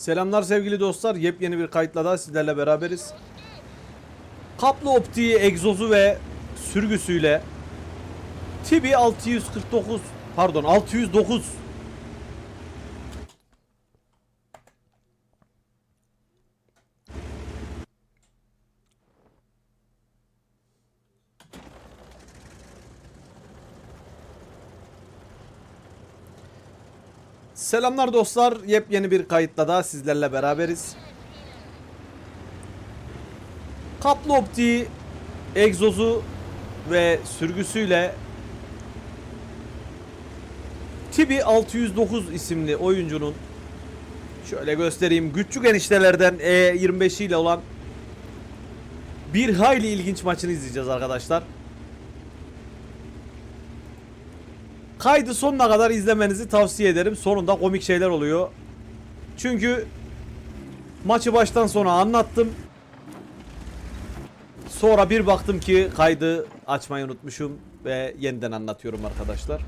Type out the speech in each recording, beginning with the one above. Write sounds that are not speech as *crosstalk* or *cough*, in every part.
Selamlar sevgili dostlar. Yepyeni bir kayıtla daha sizlerle beraberiz. Kaplı optiği, egzozu ve sürgüsüyle Tibi 649 pardon 609 Selamlar dostlar. Yepyeni bir kayıtla da sizlerle beraberiz. Kaplı optiği, egzozu ve sürgüsüyle Tibi 609 isimli oyuncunun şöyle göstereyim küçük eniştelerden E25 ile olan bir hayli ilginç maçını izleyeceğiz arkadaşlar. Kaydı sonuna kadar izlemenizi tavsiye ederim. Sonunda komik şeyler oluyor. Çünkü maçı baştan sona anlattım. Sonra bir baktım ki kaydı açmayı unutmuşum ve yeniden anlatıyorum arkadaşlar.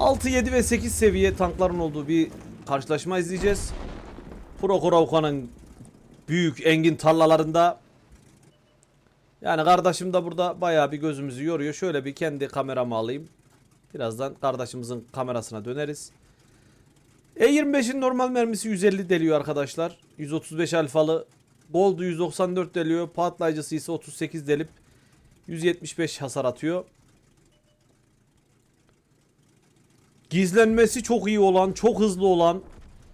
6, 7 ve 8 seviye tankların olduğu bir karşılaşma izleyeceğiz. Prokorovka'nın büyük engin tarlalarında yani kardeşim de burada bayağı bir gözümüzü yoruyor. Şöyle bir kendi kameramı alayım. Birazdan kardeşimizin kamerasına döneriz. E25'in normal mermisi 150 deliyor arkadaşlar. 135 alfalı. Gold'u 194 deliyor. Patlayıcısı ise 38 delip 175 hasar atıyor. Gizlenmesi çok iyi olan, çok hızlı olan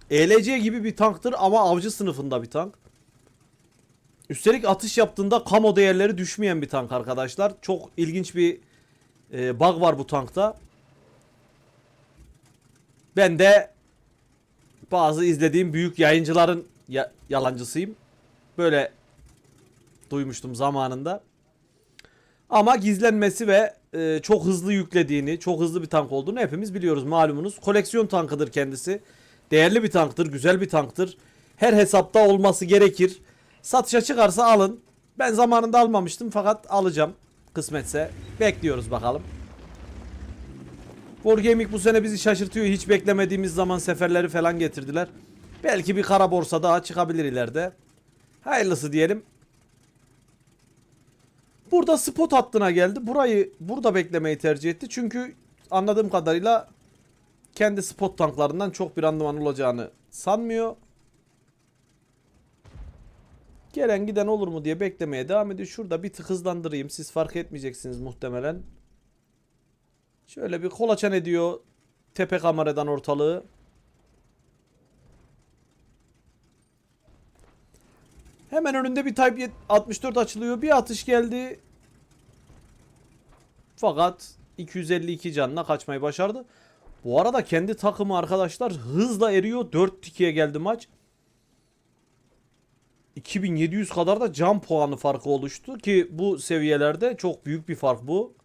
ELC gibi bir tanktır ama avcı sınıfında bir tank. Üstelik atış yaptığında kamo değerleri düşmeyen bir tank arkadaşlar. Çok ilginç bir e, bug var bu tankta. Ben de bazı izlediğim büyük yayıncıların ya- yalancısıyım. Böyle duymuştum zamanında. Ama gizlenmesi ve e, çok hızlı yüklediğini, çok hızlı bir tank olduğunu hepimiz biliyoruz malumunuz. Koleksiyon tankıdır kendisi. Değerli bir tanktır, güzel bir tanktır. Her hesapta olması gerekir. Satışa çıkarsa alın. Ben zamanında almamıştım fakat alacağım. Kısmetse. Bekliyoruz bakalım. Wargaming bu sene bizi şaşırtıyor. Hiç beklemediğimiz zaman seferleri falan getirdiler. Belki bir kara borsa daha çıkabilir ileride. Hayırlısı diyelim. Burada spot hattına geldi. Burayı burada beklemeyi tercih etti. Çünkü anladığım kadarıyla kendi spot tanklarından çok bir randıman olacağını sanmıyor. Gelen giden olur mu diye beklemeye devam ediyor. Şurada bir tık hızlandırayım. Siz fark etmeyeceksiniz muhtemelen. Şöyle bir kolaçan ediyor tepe kameradan ortalığı. Hemen önünde bir Type 64 açılıyor. Bir atış geldi. Fakat 252 canla kaçmayı başardı. Bu arada kendi takımı arkadaşlar hızla eriyor. 4-2'ye geldi maç. 2700 kadar da can puanı farkı oluştu ki bu seviyelerde çok büyük bir fark bu.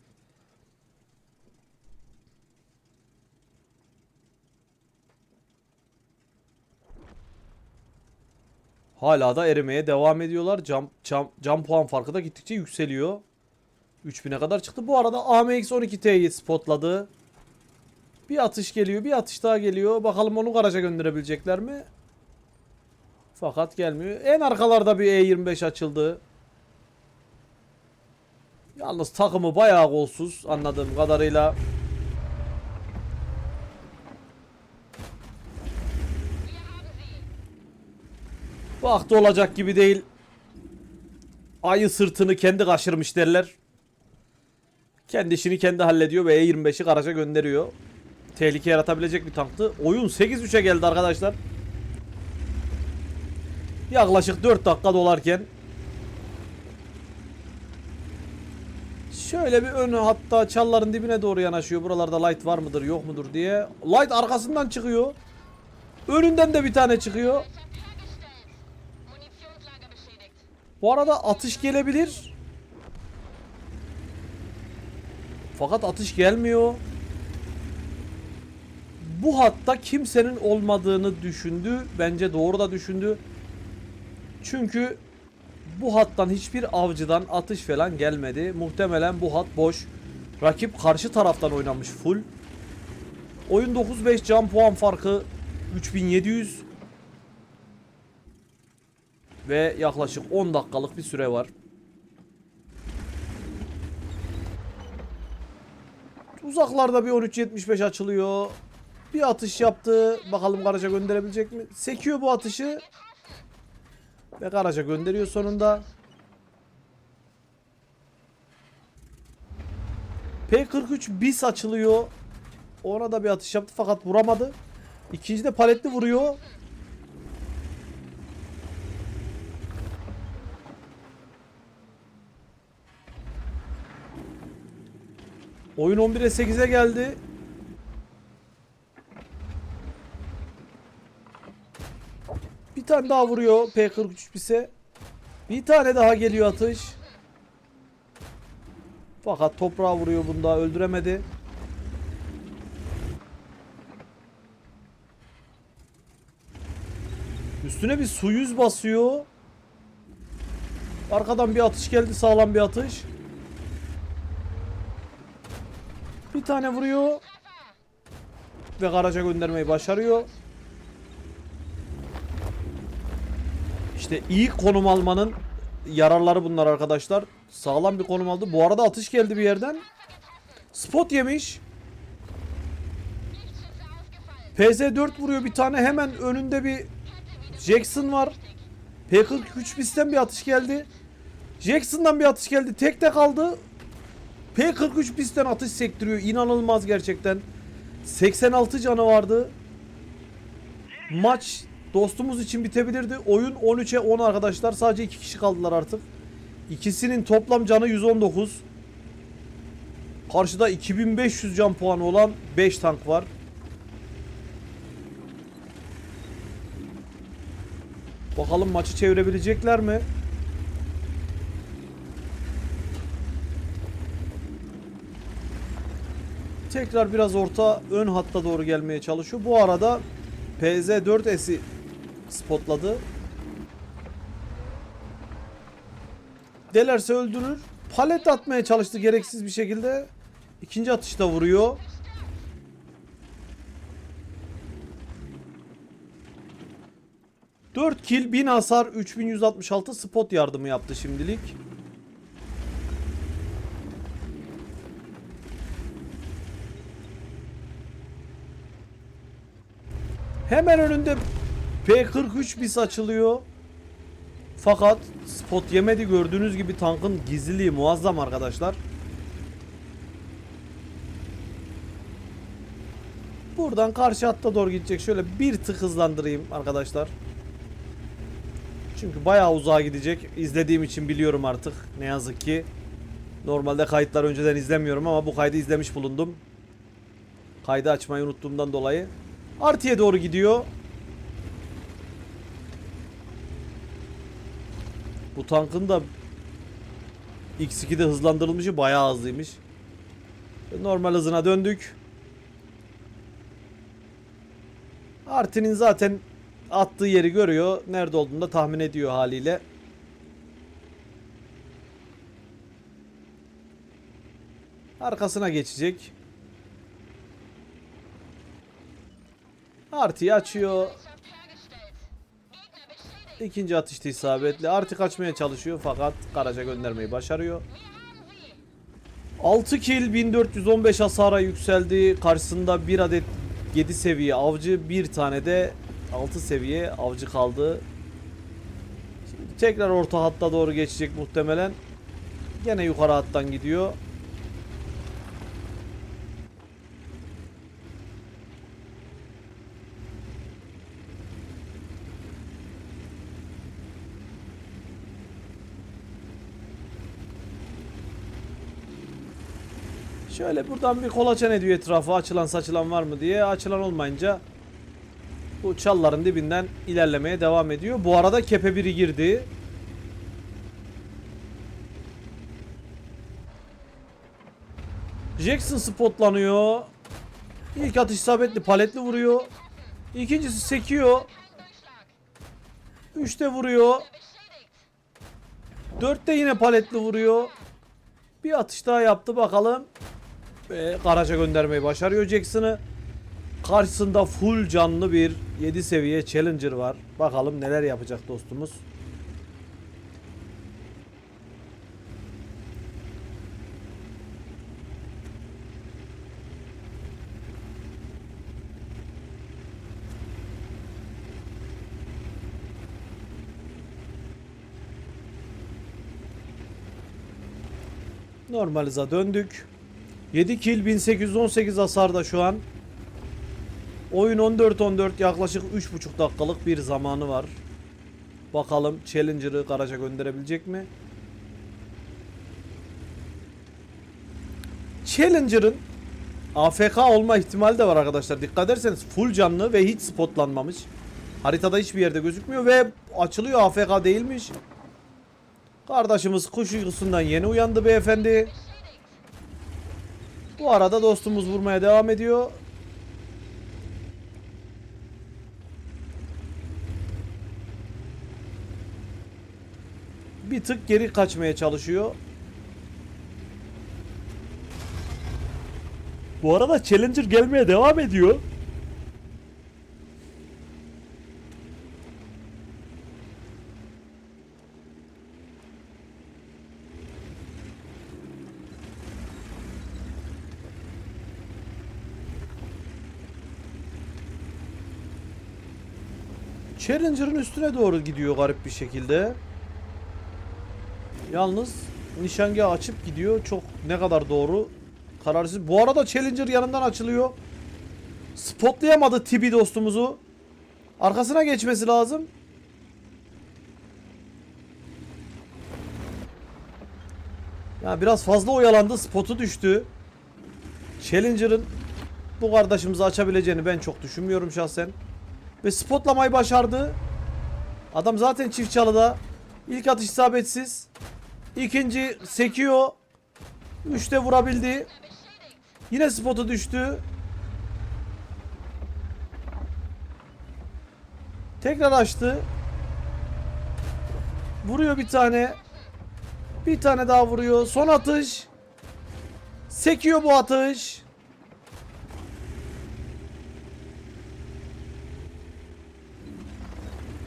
Hala da erimeye devam ediyorlar. Cam, cam, cam puan farkı da gittikçe yükseliyor. 3000'e kadar çıktı. Bu arada AMX 12T'yi spotladı. Bir atış geliyor. Bir atış daha geliyor. Bakalım onu garaja gönderebilecekler mi? Fakat gelmiyor. En arkalarda bir E25 açıldı. Yalnız takımı bayağı golsuz anladığım kadarıyla. Vakti olacak gibi değil. Ayı sırtını kendi kaşırmış derler. Kendi işini kendi hallediyor ve E25'i garaja gönderiyor. Tehlike yaratabilecek bir tanktı. Oyun 8-3'e geldi arkadaşlar. Yaklaşık 4 dakika dolarken Şöyle bir önü hatta çalların dibine doğru yanaşıyor. Buralarda light var mıdır yok mudur diye. Light arkasından çıkıyor. Önünden de bir tane çıkıyor. Bu arada atış gelebilir. Fakat atış gelmiyor. Bu hatta kimsenin olmadığını düşündü. Bence doğru da düşündü. Çünkü bu hattan hiçbir avcıdan atış falan gelmedi. Muhtemelen bu hat boş. Rakip karşı taraftan oynamış full. Oyun 9-5 can puan farkı 3700. Ve yaklaşık 10 dakikalık bir süre var. Uzaklarda bir 13.75 açılıyor. Bir atış yaptı. Bakalım Karaca gönderebilecek mi? Sekiyor bu atışı. Ve Karaca gönderiyor sonunda. P43 bis açılıyor. Ona da bir atış yaptı fakat vuramadı. İkinci de paletli vuruyor. Oyun 11'e 8'e geldi. Bir tane daha vuruyor P43 bise. Bir tane daha geliyor atış. Fakat toprağa vuruyor bunda öldüremedi. Üstüne bir su yüz basıyor. Arkadan bir atış geldi sağlam bir atış. Bir tane vuruyor. Ve garaja göndermeyi başarıyor. İşte iyi konum almanın yararları bunlar arkadaşlar. Sağlam bir konum aldı. Bu arada atış geldi bir yerden. Spot yemiş. PZ4 vuruyor bir tane. Hemen önünde bir Jackson var. P43 bizden bir atış geldi. Jackson'dan bir atış geldi. Tek de kaldı. P43 bizden atış sektiriyor. İnanılmaz gerçekten. 86 canı vardı. Maç dostumuz için bitebilirdi. Oyun 13'e 10 arkadaşlar. Sadece 2 kişi kaldılar artık. İkisinin toplam canı 119. Karşıda 2500 can puanı olan 5 tank var. Bakalım maçı çevirebilecekler mi? Tekrar biraz orta ön hatta doğru gelmeye çalışıyor. Bu arada PZ4S'i spotladı. Delerse öldürür. Palet atmaya çalıştı gereksiz bir şekilde. İkinci atışta vuruyor. Dört kill, 1000 hasar, 3166 spot yardımı yaptı şimdilik. Hemen önünde P43 bis açılıyor. Fakat spot yemedi gördüğünüz gibi tankın gizliliği muazzam arkadaşlar. Buradan karşı hatta doğru gidecek. Şöyle bir tık hızlandırayım arkadaşlar. Çünkü bayağı uzağa gidecek. İzlediğim için biliyorum artık. Ne yazık ki. Normalde kayıtlar önceden izlemiyorum ama bu kaydı izlemiş bulundum. Kaydı açmayı unuttuğumdan dolayı. Artıya doğru gidiyor. Bu tankın da X2'de hızlandırılmışı bayağı hızlıymış. Normal hızına döndük. Artin'in zaten attığı yeri görüyor. Nerede olduğunu da tahmin ediyor haliyle. Arkasına geçecek. Artıyı açıyor. İkinci atışta isabetli. Artı kaçmaya çalışıyor fakat Karaca göndermeyi başarıyor. 6 kill 1415 hasara yükseldi. Karşısında bir adet 7 seviye avcı, bir tane de 6 seviye avcı kaldı. Şimdi tekrar orta hatta doğru geçecek muhtemelen. Gene yukarı hattan gidiyor. Şöyle buradan bir kolaçan ediyor etrafı açılan saçılan var mı diye. Açılan olmayınca bu çalların dibinden ilerlemeye devam ediyor. Bu arada kepe biri girdi. Jackson spotlanıyor. İlk atış isabetli paletli vuruyor. İkincisi sekiyor. Üçte vuruyor. Dörtte yine paletli vuruyor. Bir atış daha yaptı bakalım e, garaja göndermeyi başarıyor Jackson'ı. Karşısında full canlı bir 7 seviye Challenger var. Bakalım neler yapacak dostumuz. Normalize döndük. 7 kill 1818 hasarda şu an. Oyun 14-14 yaklaşık 3,5 dakikalık bir zamanı var. Bakalım Challenger'ı garaja gönderebilecek mi? Challenger'ın AFK olma ihtimali de var arkadaşlar. Dikkat ederseniz full canlı ve hiç spotlanmamış. Haritada hiçbir yerde gözükmüyor ve açılıyor AFK değilmiş. Kardeşimiz kuş uykusundan yeni uyandı beyefendi. Bu arada dostumuz vurmaya devam ediyor. Bir tık geri kaçmaya çalışıyor. Bu arada Challenger gelmeye devam ediyor. Challenger'ın üstüne doğru gidiyor garip bir şekilde. Yalnız nişangahı açıp gidiyor. Çok ne kadar doğru kararsız. Bu arada Challenger yanından açılıyor. Spotlayamadı Tibi dostumuzu. Arkasına geçmesi lazım. Ya biraz fazla oyalandı. Spotu düştü. Challenger'ın bu kardeşimizi açabileceğini ben çok düşünmüyorum şahsen. Ve spotlamayı başardı. Adam zaten çift çalıda. İlk atış isabetsiz. İkinci sekiyor. Üçte vurabildi. Yine spotu düştü. Tekrar açtı. Vuruyor bir tane. Bir tane daha vuruyor. Son atış. Sekiyor bu atış.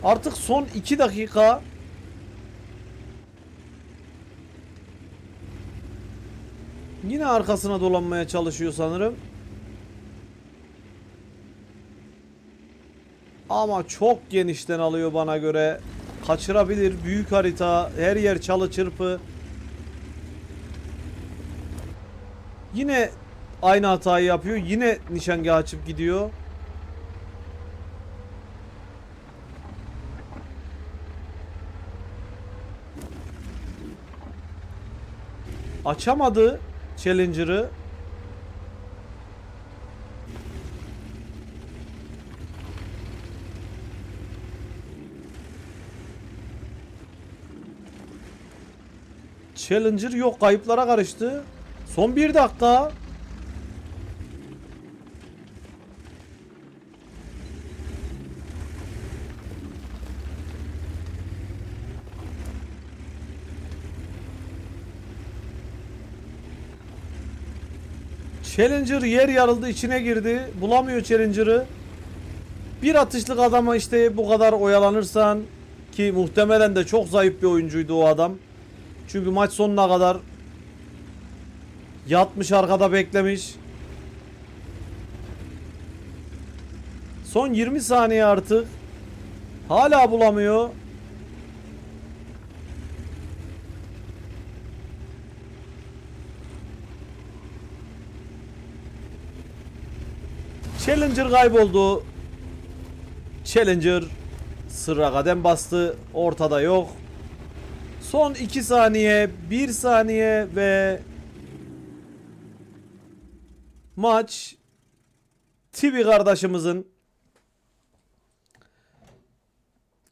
Artık son 2 dakika. Yine arkasına dolanmaya çalışıyor sanırım. Ama çok genişten alıyor bana göre. Kaçırabilir. Büyük harita. Her yer çalı çırpı. Yine aynı hatayı yapıyor. Yine nişangah açıp gidiyor. Açamadı Challenger'ı. Challenger yok kayıplara karıştı. Son bir dakika. Challenger yer yarıldı içine girdi. Bulamıyor Challenger'ı. Bir atışlık adama işte bu kadar oyalanırsan ki muhtemelen de çok zayıf bir oyuncuydu o adam. Çünkü maç sonuna kadar yatmış arkada beklemiş. Son 20 saniye artık. Hala bulamıyor. Challenger kayboldu. Challenger sıra kadem bastı. Ortada yok. Son 2 saniye, 1 saniye ve maç Tibi kardeşimizin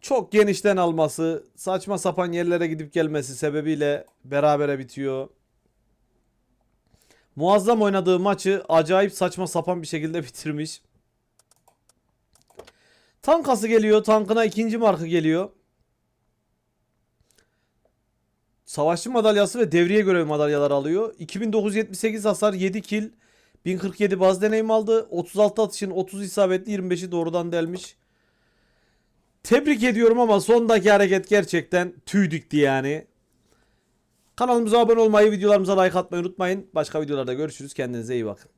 çok genişten alması, saçma sapan yerlere gidip gelmesi sebebiyle berabere bitiyor. Muazzam oynadığı maçı acayip saçma sapan bir şekilde *laughs* bitirmiş. Tankası geliyor. Tankına ikinci markı geliyor. Savaşçı madalyası ve devriye görevi madalyalar alıyor. 2978 hasar 7 kill. 1047 baz deneyim aldı. 36 atışın 30 isabetli 25'i doğrudan delmiş. Tebrik ediyorum ama sondaki hareket gerçekten tüy dikti yani. Kanalımıza abone olmayı, videolarımıza like atmayı unutmayın. Başka videolarda görüşürüz. Kendinize iyi bakın.